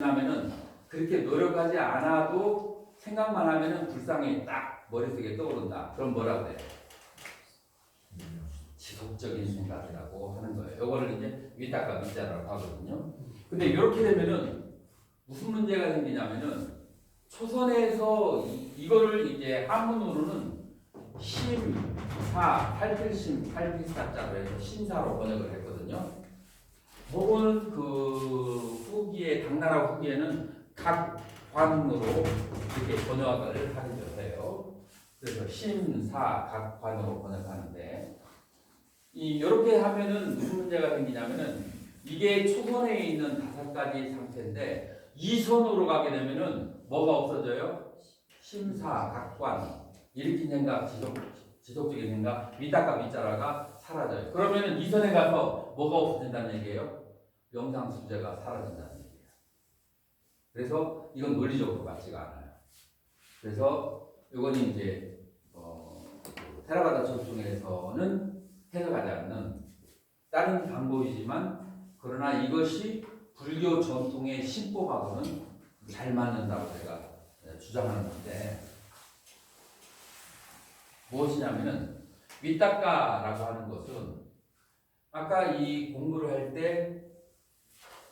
하면은 그렇게 노력하지 않아도 생각만 하면은 불상이 딱 머릿속에 떠오른다. 그럼 뭐라고 해요? 지속적인 생각이라고 하는 거예요. 요거를 이제 위탁과 밑자라고 하거든요. 근데 이렇게 되면은 무슨 문제가 생기냐면은 초선에서 이, 이거를 이제 한문으로는 심, 사, 팔필심, 팔필사자로 해서 심사로 번역을 했거든요. 혹은 그 후기에 당나라 후기에는 각 관으로 이렇게 번역을 하기도 해요. 그래서 심사 각 관으로 번역하는데 이 이렇게 하면은 무슨 문제가 생기냐면은 이게 초선에 있는 다섯 가지 상태인데 이 선으로 가게 되면은 뭐가 없어져요? 심사 각관 일으킨 생각 지속 지속적인 생각 위탁과 밑자라가 사라져요. 그러면은 이 선에 가서 뭐가 없어진다는 얘기예요? 명상 수제가 사라진다는 얘기예요. 그래서 이건 논리적으로 맞지가 않아요. 그래서 이건 이제 어, 테라바다 전중에서는 해석하지 않는 다른 방법이지만 그러나 이것이 불교 전통의 신법하고는 잘 맞는다고 제가 주장하는 건데 무엇이냐면은 위탁가라고 하는 것은 아까 이 공부를 할 때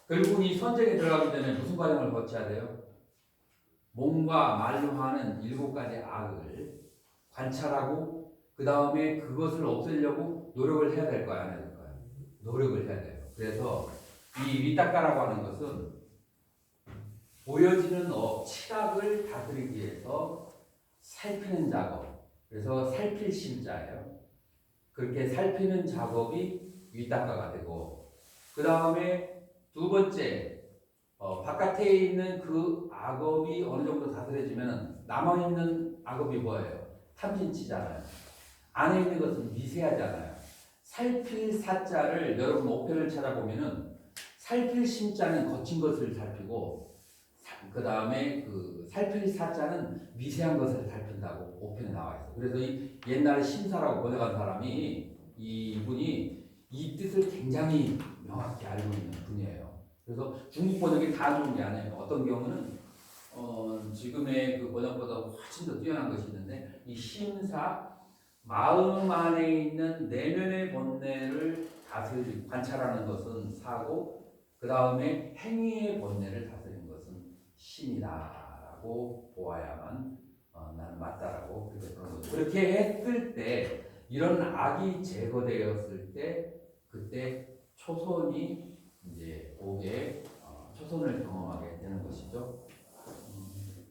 결국 이 선정에 들어가기 전에 무슨 과정을 거쳐야 돼요? 몸과 말로 하는 일곱 가지 악을 관찰하고 그 다음에 그것을 없애려고 노력을 해야 될 거야 안 해야 될 거야? 노력을 해야 돼요. 그래서 이 위탁가라고 하는 것은 보여지는 어, 치각을 다스리기 위해서 살피는 작업. 그래서 살필 심자예요. 그렇게 살피는 작업이 위탁가가 되고 그 다음에 두 번째 어, 바깥에 있는 그 악업이 어느 정도 다스려지면 남아 있는 악업이 뭐예요? 탐진치잖아요. 안에 있는 것은 미세하잖아요. 살필 사자를 여러분 오편을 찾아보면은 살필 심자는 거친 것을 살피고 그 다음에 그 살필 사자는 미세한 것을 살핀다고 오편에 나와 있어. 그래서 이 옛날에 심사라고 번역한 사람이 이분이 이 뜻을 굉장히 명확히 알고 있는 분이에요. 그래서 중국 번역이 다 좋은 게 아니에요. 어떤 경우는 어, 지금의 그 번역보다 훨씬 더 뛰어난 것이 있는데 이 심사 마음 안에 있는 내면의 본내를 다스리 관찰하는 것은 사고 그 다음에 행위의 본내를 다스리는 것은 신이다라고 보아야만 어, 나는 맞다라고 그렇게 했을 때 이런 악이 제거되었을 때 그때 초선이 이제 오게 어, 초선을 경험하게 되는 것이죠. 음,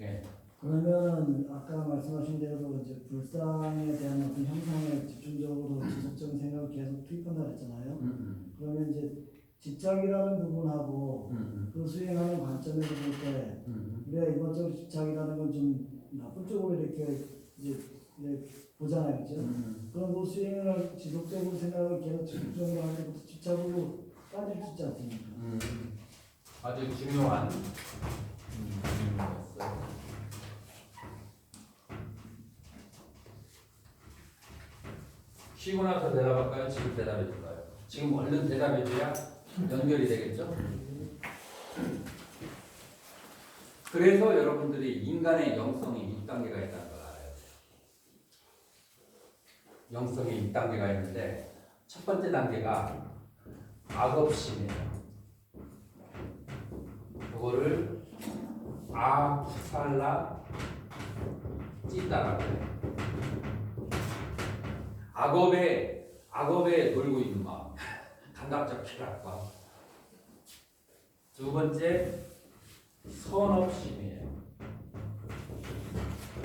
예. 그러면 아까 말씀하신 대로 이제 불상에 대한 어떤 형상에 집중적으로 지속적인 생각을 계속 투입한다 그랬잖아요. 음, 음, 그러면 이제 집착이라는 부분하고 음, 음, 그 수행하는 관점에서 볼때 음, 우리가 이번적으로 집착이라는 건 좀 나쁜 쪽으로 이렇게 이제 네, 보잖아요, 그죠? 음, 그럼 그 수행을 지속적으로 생각을 계속 집중적으로 것도 집착으로 빠질 수 있지 않습니까? 음. 아주 중요한 음, 질문이었어요. 쉬고 나서 대답할까요? 지금 대답해 줄까요? 지금 얼른 대답해 줘야 연결이 되겠죠? 그래서 여러분들이 인간의 영성이 6단계가 있다는 걸 알아야 돼요. 영성이 6단계가 있는데 첫 번째 단계가 악업심이에요. 그거를 아쿠살라 찐다라고 해요. 악업에 악업에 놀고 있는 마음, 감각적 쾌락과 두 번째 선업심이에요.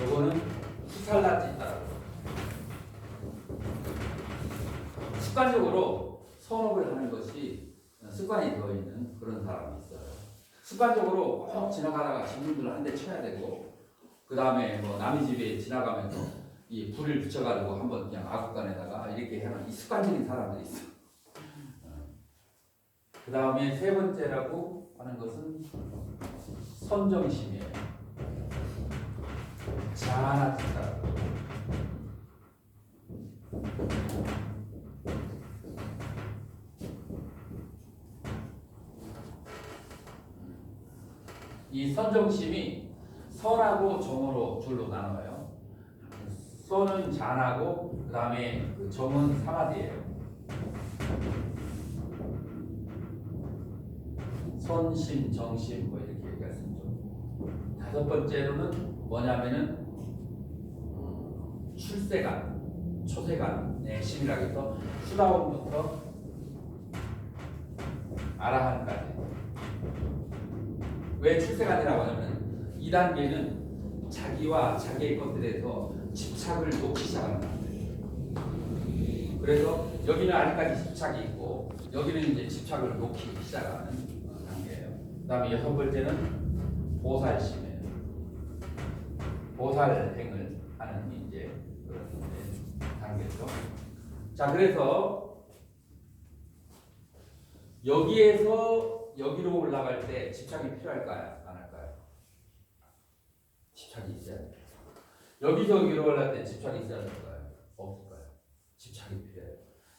요거는 쿠살라 찐다라고 해요. 습관적으로 선업을 하는 것이 습관이 되어 있는 그런 사람이 있어요. 습관적으로 꼭 지나가다가 친구들 한대 쳐야 되고, 그 다음에 뭐 남의 집에 지나가면서 이 불을 붙여가지고 한번 그냥 아구간에다가 이렇게 하는 이 습관적인 사람들이 있어. 그 다음에 세 번째라고 하는 것은 선정심이에요. 자나티다. 이 선정심이 선하고 정으로 줄로 나눠요. 선은 잔하고 그 다음에 그 정은 사마디예요. 선심, 정심 뭐 이렇게 얘기했습니다. 다섯 번째로는 뭐냐면은 음, 출세관, 초세관 의 심이라고 해서 수다원부터 아라한까지. 왜 출세관이라고 하냐면 이 단계는 자기와 자기의 것들에 서 집착을 놓기 시작하는 단계예요. 그래서 여기는 아직까지 집착이 있고 여기는 이제 집착을 놓기 시작하는 단계예요. 그다음에 여섯 번째는 보살심이에요. 보살행을 하는 이제 단계죠. 자 그래서 여기에서 여기로 올라갈 때 집착이 필요할까요? 안 할까요? 집착이 있어야 돼요. 여기서 여기로 올라갈 때 집착이 있어야 될까요? 없을까요? 집착이 필요해요.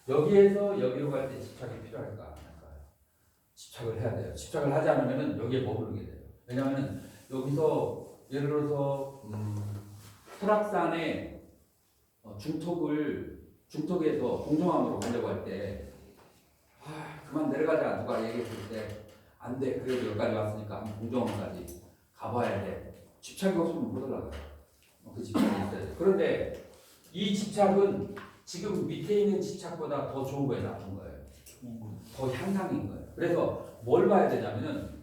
여기에서 여기로 갈 때 집착이 필요할까? 안 할까요? 집착을 해야 돼요. 집착을 하지 않으면 여기에 머무르게 돼요. 왜냐하면 여기서 예를 들어서 음, 설악산에 어, 중턱을 중턱에서 공정함으로 가려고 할때 아, 그만 내려가자 누가 얘기했을 때 안 돼. 그래도 여기까지 왔으니까 공정함까지 가봐야 돼. 집착이 없으면 못 올라가요. 어, 그 집착이 있어야 돼. 그런데 이 집착은 지금 밑에 있는 집착보다 더 좋은 거에 나쁜 거예요. 더 향상인 거예요. 그래서 뭘 봐야 되냐면은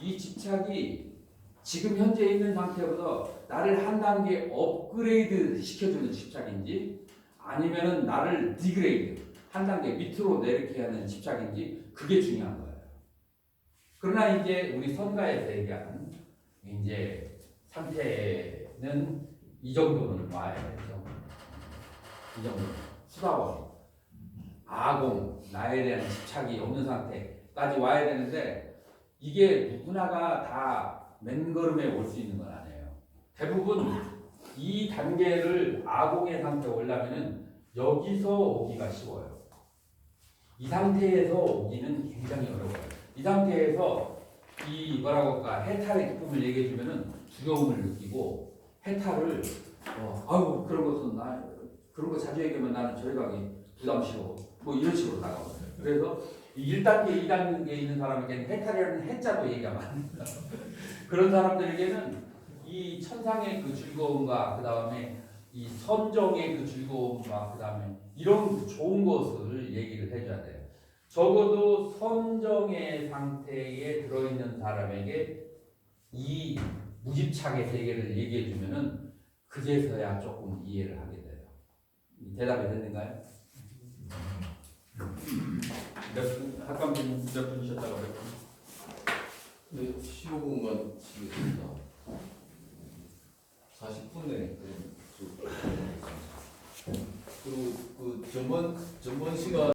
이 집착이 지금 현재 있는 상태보다 나를 한 단계 업그레이드 시켜주는 집착인지 아니면은 나를 디그레이드 한 단계 밑으로 내리게 하는 집착인지 그게 중요한 거예요. 그러나 이제 우리 선가에서 얘기하는 이제 상태는 이 정도는 와야 되죠. 이 정도 수다원 아공 나에 대한 집착이 없는 상태까지 와야 되는데 이게 누구나가 다 맨걸음에 올 수 있는 건 아니에요. 대부분 이 단계를 아공의 상태에 올라면은 여기서 오기가 쉬워요. 이 상태에서 오기는 굉장히 어려워요. 이 상태에서 이 뭐라고 할까 해탈의 기쁨을 얘기해 주면은 두려움을 느끼고 해탈을 어, 아유 그런 것은 나 그런 거 자주 얘기하면 나는 저리 가기 부담스러워. 뭐 이런 식으로 나가거든요. 그래서 이 1단계, 2단계에 있는 사람에게는 해탈이라는 해자도 얘기하면 안 돼요. 그런 사람들에게는 이 천상의 그 즐거움과 그 다음에 이 선정의 그 즐거움과 그 다음에 이런 좋은 것을 얘기를 해줘야 돼요. 적어도 선정의 상태에 들어있는 사람에게 이 무집착의 세계를 얘기해 주면은 그제서야 조금 이해를 하게. 대답이 됐는가요? 몇 분, 학감님 몇 분이셨다고 그랬죠? 네, 15분만 치겠습니다. 40분에 그리고 그 전번 전번 시간